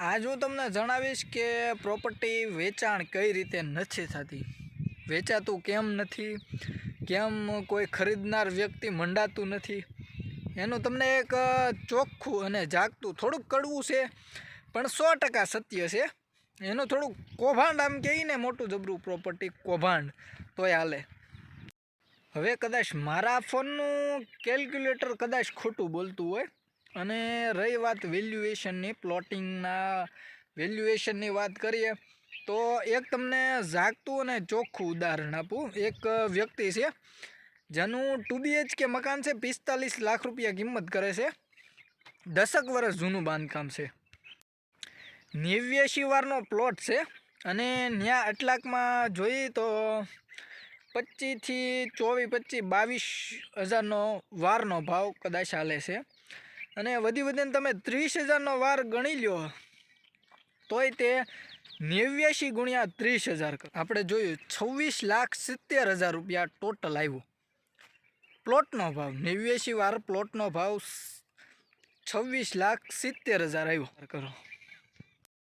આજ હું તમને જણાવીશ કે પ્રોપર્ટી વેચાણ કઈ રીતે નથી થતી. વેચાતું કેમ નથી? કેમ કોઈ ખરીદનાર વ્યક્તિ મંડાતું નથી? એનું તમને એક ચોખ્ખું અને જાગતું થોડુંક કડવું છે, પણ સો ટકા સત્ય છે. એનું થોડુંક કૌભાંડ આમ કહીને મોટું જબરું પ્રોપર્ટી કૌભાંડ. તોય હાલે. હવે કદાચ મારા ફોનનું કેલ્ક્યુલેટર કદાચ ખોટું બોલતું હોય અને રહી વાત વેલ્યુએશનની પ્લોટિંગના વેલ્યુએશનની વાત કરીએ, તો એક તમને જાગતું અને ચોખ્ખું ઉદાહરણ આપું. એક વ્યક્તિ છે, જેનું ટુ બીએચકે મકાન છે, પિસ્તાલીસ લાખ રૂપિયા કિંમત કરે છે. દસક વર્ષ જૂનું બાંધકામ છે. નેવ્યાસી વારનો પ્લોટ છે અને ત્યાં આટલાકમાં જોઈએ તો પચીસથી ચોવીસ પચીસ બાવીસ હજારનો વારનો ભાવ કદાચ હાલે છે. અને વધી વધીને તમે ત્રીસ હજારનો વાર ગણી લો તોય તે નેવ્યાસી ગુણ્યા ત્રીસ હજાર આપણે જોયું, છવ્વીસ લાખ સિત્તેર હજાર રૂપિયા ટોટલ આવ્યું. પ્લોટનો ભાવ નેવ્યાસી વાર પ્લોટનો ભાવ છવ્વીસ લાખ સિત્તેર હજાર આવ્યો. કરો.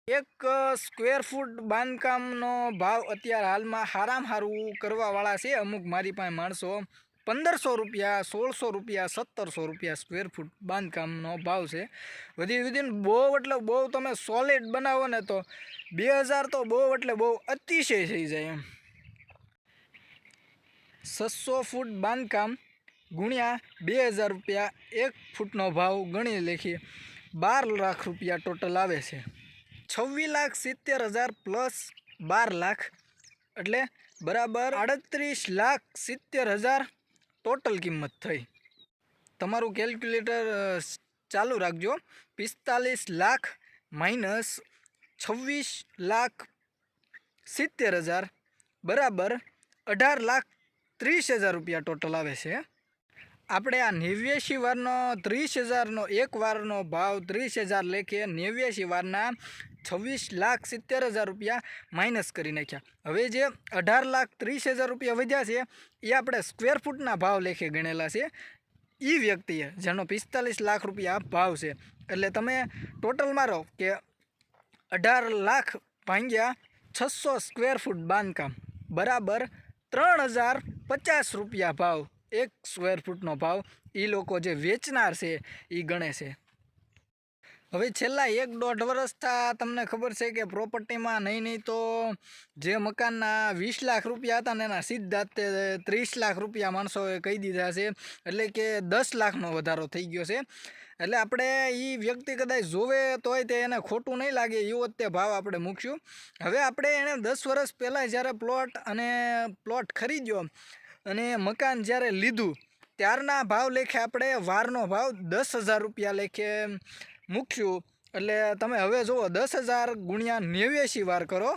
એક સ્ક્વેર ફૂટ બાંધકામનો ભાવ અત્યારે હાલમાં હારામાં સારું કરવાવાળા છે. અમુક મારી પાસે માણસો પંદરસો રૂપિયા, સોળસો રૂપિયા, સત્તરસો રૂપિયા સ્ક્વેર ફૂટ બાંધકામનો ભાવ છે. વધી વધીને બહુ એટલે બહુ તમે સોલિડ બનાવો ને તો બે હજાર તો બહુ એટલે બહુ અતિશય થઈ જાય એમ. છસો ફૂટ બાંધકામ ગુણ્યા બે હજાર રૂપિયા એક ફૂટનો ભાવ ગણી લેખીએ. બાર લાખ રૂપિયા ટોટલ આવે છે. છવ્વીસ લાખ સિત્તેર હજાર પ્લસ બાર લાખ એટલે બરાબર આડત્રીસ લાખ સિત્તેર હજાર ટોટલ કિંમત થઈ. તમારું કેલ્ક્યુલેટર ચાલુ રાખજો. પિસ્તાલીસ લાખ માઇનસ છવ્વીસ લાખ સિત્તેર હજાર. બરાબર અઢાર લાખ ત્રીસ હજાર રૂપિયા ટોટલ આવે છે. આપણે આ નેવ્યાસી વારનો ત્રીસ હજારનો એક વારનો ભાવ ત્રીસ હજાર લેખે નેવ્યાસી વારના છવ્વીસ લાખ સિત્તેર હજાર રૂપિયા માઇનસ કરી નાખ્યા. હવે જે અઢાર લાખ ત્રીસ હજાર રૂપિયા વધ્યા છે, એ આપણે સ્ક્વેર ફૂટના ભાવ લેખે ગણેલા છે. એ વ્યક્તિએ જેનો પિસ્તાલીસ લાખ રૂપિયા ભાવ છે, એટલે તમે ટોટલ મારો કે અઢાર લાખ ભાંગ્યા છસો સ્ક્વેર ફૂટ બાંધકામ, બરાબર ત્રણ હજાર પચાસ રૂપિયા ભાવ એક સ્ક્વેર ફૂટનો ભાવ એ લોકો જે વેચનાર છે એ ગણે છે. હવે છેલ્લા એક દોઢ વર્ષથી તમને ખબર છે કે પ્રોપર્ટીમાં નહીં નહીં તો જે મકાનના વીસ લાખ રૂપિયા હતા ને એના સીધા તે ત્રીસ લાખ રૂપિયા માણસોએ કહી દીધા છે. એટલે કે દસ લાખનો વધારો થઈ ગયો છે. એટલે આપણે એ વ્યક્તિ કદાચ જોવે તોય તે એને ખોટું નહીં લાગે એવો જ તે ભાવ આપણે મૂકશું. હવે આપણે એણે દસ વર્ષ પહેલાં જ્યારે પ્લોટ અને પ્લોટ ખરીદ્યો અને મકાન જ્યારે લીધું, ત્યારના ભાવ લેખે આપણે વારનો ભાવ દસ હજાર રૂપિયા લેખે મૂક્યું. એટલે તમે હવે જુઓ, દસ હજાર ગુણ્યા નેવ્યાસી વાર કરો.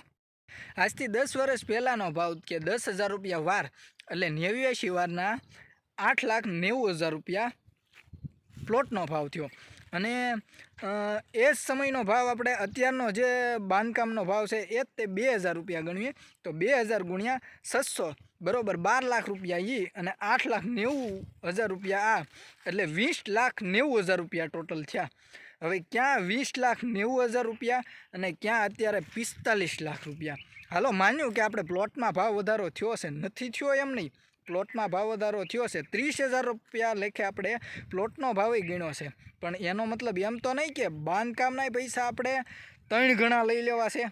આજથી દસ વર્ષ પહેલાંનો ભાવ કે દસ હજાર રૂપિયા વાર, એટલે નેવ્યાસી વારના આઠ લાખ નેવું હજાર રૂપિયા પ્લોટનો ભાવ થયો. અને એ જ સમયનો ભાવ આપણે અત્યારનો જે બાંધકામનો ભાવ છે, એ જ તે બે હજાર રૂપિયા ગણીએ. તો બે હજાર ગુણ્યા છસો બરોબર, બાર લાખ રૂપિયા એ અને આઠ લાખ નેવું હજાર રૂપિયા આ. એટલે વીસ લાખ નેવું હજાર રૂપિયા ટોટલ થયા. હવે ક્યાં વીસ લાખ નેવું હજાર રૂપિયા અને ક્યાં અત્યારે પિસ્તાલીસ લાખ રૂપિયા? હાલો, માન્યું કે આપણે પ્લોટમાં ભાવ વધારો થયો છે નથી થયો એમ નહીં. પ્લોટમાં ભાવ વધારો થયો છે ત્રીસ હજાર રૂપિયા લેખે આપણે પ્લોટનો ભાવ ગીણ્યો છે. પણ એનો મતલબ એમ તો નહીં કે બાંધકામના પૈસા આપણે ત્રણ ગણા લઈ લેવા છે.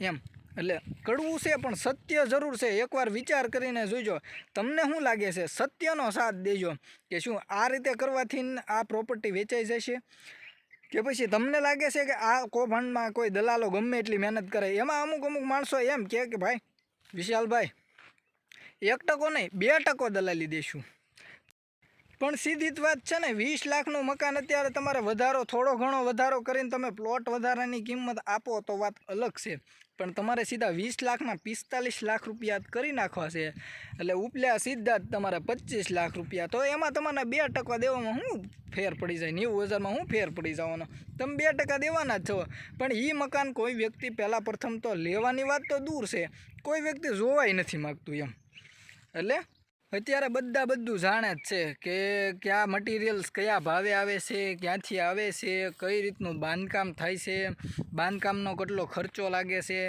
એમ. એટલે કડવું છે, પણ સત્ય જરૂર છે. એકવાર વિચાર કરીને જોઈજો. તમને શું લાગે છે? સત્યનો સાથ દેજો કે શું આ રીતે કરવાથી આ પ્રોપર્ટી વેચાઈ જશે? કે પછી તમને લાગે છે કે આ કૌભાંડમાં કોઈ દલાલો ગમે એટલી મહેનત કરે? એમાં અમુક અમુક માણસો એમ કે ભાઈ, વિશાલભાઈ, એક ટકો નહીં, બે ટકો દલાલી દેશું. પણ સીધી જ વાત છે ને, વીસ લાખનું મકાન અત્યારે તમારે વધારો, થોડો ઘણો વધારો કરીને તમે પ્લોટ વધારાની કિંમત આપો તો વાત અલગ છે. પણ તમારે સીધા વીસ લાખના પિસ્તાલીસ લાખ રૂપિયા કરી નાખવા છે. એટલે ઉપલ્યા સીધા જ તમારે પચીસ લાખ રૂપિયા. તો એમાં તમારે બે ટકા દેવામાં શું ફેર પડી જાય? નેવું હજારમાં શું ફેર પડી જવાનો? તમે બે ટકા દેવાના જ છો. પણ એ મકાન કોઈ વ્યક્તિ પહેલાં પ્રથમ તો લેવાની વાત તો દૂર છે. કોઈ વ્યક્તિ જોવાય નથી માગતું એમ. એટલે અત્યારે બધા બધું જાણે જ છે કે કયા મટીરિયલ્સ કયા ભાવે આવે છે, ક્યાંથી આવે છે, કઈ રીતનું બાંધકામ થાય છે, બાંધકામનો કેટલો ખર્ચો લાગે છે,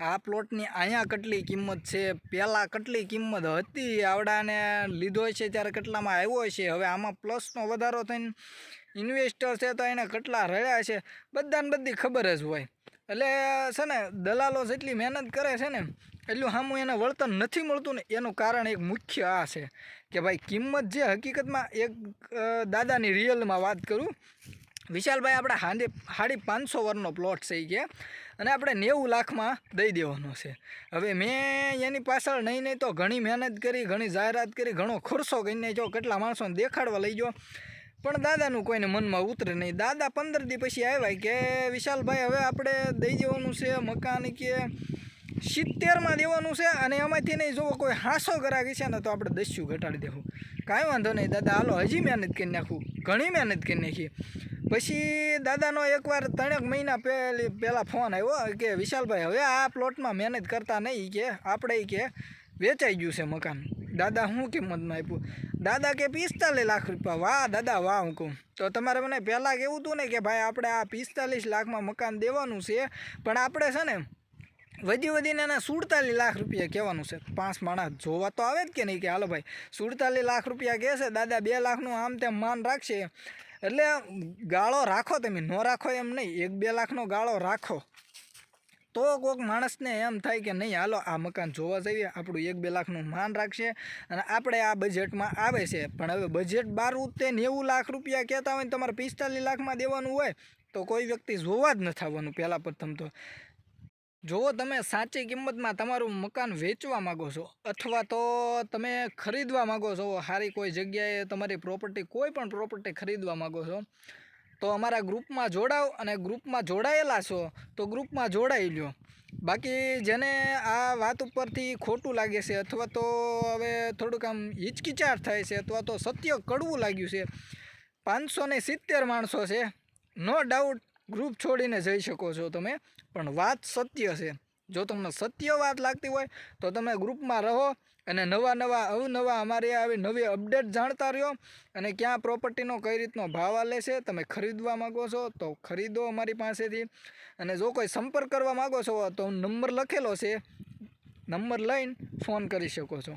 આ પ્લોટની અહીંયા કેટલી કિંમત છે, પહેલાં કેટલી કિંમત હતી, આવડાને લીધો છે, ત્યારે કેટલામાં આવ્યો છે, હવે આમાં પ્લસનો વધારો થઈને ઇન્વેસ્ટર છે તો એને કેટલા રહ્યા છે, બધાને બધી ખબર જ હોય. એટલે છે ને, દલાલો જેટલી મહેનત કરે છે ને, એટલું સામું એને વળતર નથી મળતું ને, એનું કારણ એક મુખ્ય આ છે કે ભાઈ, કિંમત જે હકીકતમાં એક દાદાની રિયલમાં વાત કરું, વિશાલભાઈ આપણે હાંડે સાડી પાંચસો વરનો પ્લોટ છે ગયા અને આપણે નેવું લાખમાં દઈ દેવાનો છે. હવે મેં એની પાછળ નહીં નહીં તો ઘણી મહેનત કરી, ઘણી જાહેરાત કરી, ઘણો ખર્ચો કરીને જો કેટલા માણસોને દેખાડવા લઈ ગયો. પણ દાદાનું કોઈને મનમાં ઉતરે નહીં. દાદા પંદર દી પછી આવ્યા કે, વિશાલભાઈ, હવે આપણે દઈ દેવાનું છે મકાન કે સિત્તેરમાં દેવાનું છે અને એમાંથી નહીં જો કોઈ હાંસો કરાવી છે ને તો આપણે દસ્યું ઘટાડી દેવું. કાંઈ વાંધો નહીં, દાદા, હાલો, હજી મહેનત કરી નાખું. ઘણી મહેનત કરી નાખી. પછી દાદાનો એકવાર ત્રણેક મહિના પહેલી, પહેલાં ફોન આવ્યો કે, વિશાલભાઈ, હવે આ પ્લોટમાં મહેનત કરતા નહીં કે, આપણે કે વેચાઈ ગયું છે મકાન. દાદા હું કિંમતમાં આપ્યું? દાદા કે પિસ્તાલીસ લાખ રૂપિયા. વાહ, દાદા, વાહ હું કહું તો તમારે મને પહેલાં કેવું હતું ને કે ભાઈ, આપણે આ પિસ્તાલીસ લાખમાં મકાન દેવાનું છે, પણ આપણે છે ને, વધી વધીને એના સુડતાલીસ લાખ રૂપિયા કહેવાનું છે. પાંચ માણસ જોવા તો આવે જ કે નહીં કે, હાલો ભાઈ, સુડતાલીસ લાખ રૂપિયા કહેશે દાદા બે લાખનું આમ તેમ માન રાખશે. એટલે ગાળો રાખો તમે, ન રાખો એમ નહીં, એક બે લાખનો ગાળો રાખો. તો કોઈક માણસને એમ થાય કે નહીં, હાલો, આ મકાન જોવા જઈએ, આપણું એક બે લાખનું માન રાખશે અને આપણે આ બજેટમાં આવે છે. પણ હવે બજેટ બાર તે નેવું લાખ રૂપિયા કહેતા હોય ને તમારે પિસ્તાલીસ લાખમાં દેવાનું હોય, તો કોઈ વ્યક્તિ જોવા જ નથી આવવાનું પહેલાં પ્રથમ તો. જો તમે સાચી કિંમતમાં તમારું મકાન વેચવા માગો છો અથવા તો તમે ખરીદવા માગો છો. સારી કોઈ જગ્યાએ તમારી પ્રોપર્ટી કોઈ પણ પ્રોપર્ટી ખરીદવા માગો છો. તો અમારા ગ્રુપમાં જોડાઓ અને ગ્રુપમાં જોડાયેલા છો તો ગ્રુપમાં જોડાઈ લ્યો. બાકી જેને આ વાત ઉપરથી ખોટું લાગે છે અથવા તો હવે થોડુંક આમ હિચકિચાટ થાય છે અથવા તો સત્ય કડવું લાગ્યું છે, પાંચસો ને સિત્તેર માણસો છે, નો ડાઉટ ગ્રુપ છોડીને જઈ શકો છો તમે, પણ વાત સત્ય છે. જો તમને સત્ય વાત લાગતી હોય, તો તમે ગ્રુપમાં રહો અને નવા નવા અવનવા અમારી આવી નવી અપડેટ જાણતા રહ્યો અને ક્યાં પ્રોપર્ટીનો કઈ રીતનો ભાવ આલે છે, તમે ખરીદવા માગો છો, તો ખરીદો અમારી પાસેથી. અને જો કોઈ સંપર્ક કરવા માગો છો, તો નંબર લખેલો છે, નંબર લઈને ફોન કરી શકો છો.